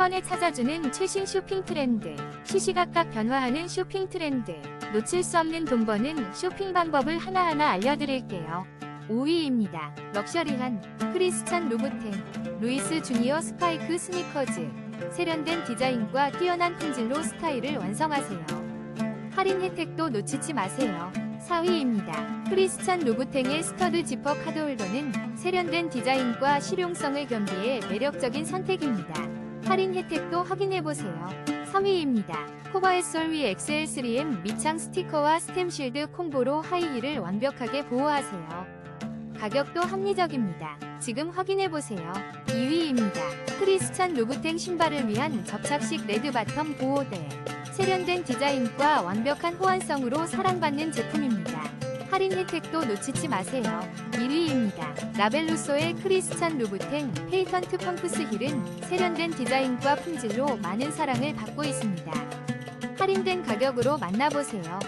번에 찾아주는 최신 쇼핑 트렌드. 시시각각 변화하는 쇼핑 트렌드. 놓칠 수 없는 돈 버는 쇼핑 방법을 하나하나 알려드릴게요. 5위입니다. 럭셔리한 크리스찬 루브텐 루이스 주니어 스파이크 스니커즈 세련된 디자인과 뛰어난 품질로 스타일을 완성하세요. 할인 혜택도 놓치지 마세요. 4위입니다. 크리스찬 루브탱의 스터드 지퍼 카드홀더는 세련된 디자인과 실용성을 겸비해 매력적인 선택입니다. 할인 혜택도 확인해보세요. 3위입니다. 코바에솔 위 XL3M 밑창 스티커와 스템실드 콤보로 하이힐을 완벽하게 보호하세요. 가격도 합리적입니다. 지금 확인해보세요. 2위입니다. 크리스찬 루브탱 신발을 위한 접착식 레드 바텀 보호대. 세련된 디자인과 완벽한 호환성으로 사랑받는 제품입니다. 할인 혜택도 놓치지 마세요. 1위입니다. 라벨루소의 크리스찬 루브탱 페이턴트 펌프스 힐은 세련된 디자인과 품질로 많은 사랑을 받고 있습니다. 할인된 가격으로 만나보세요.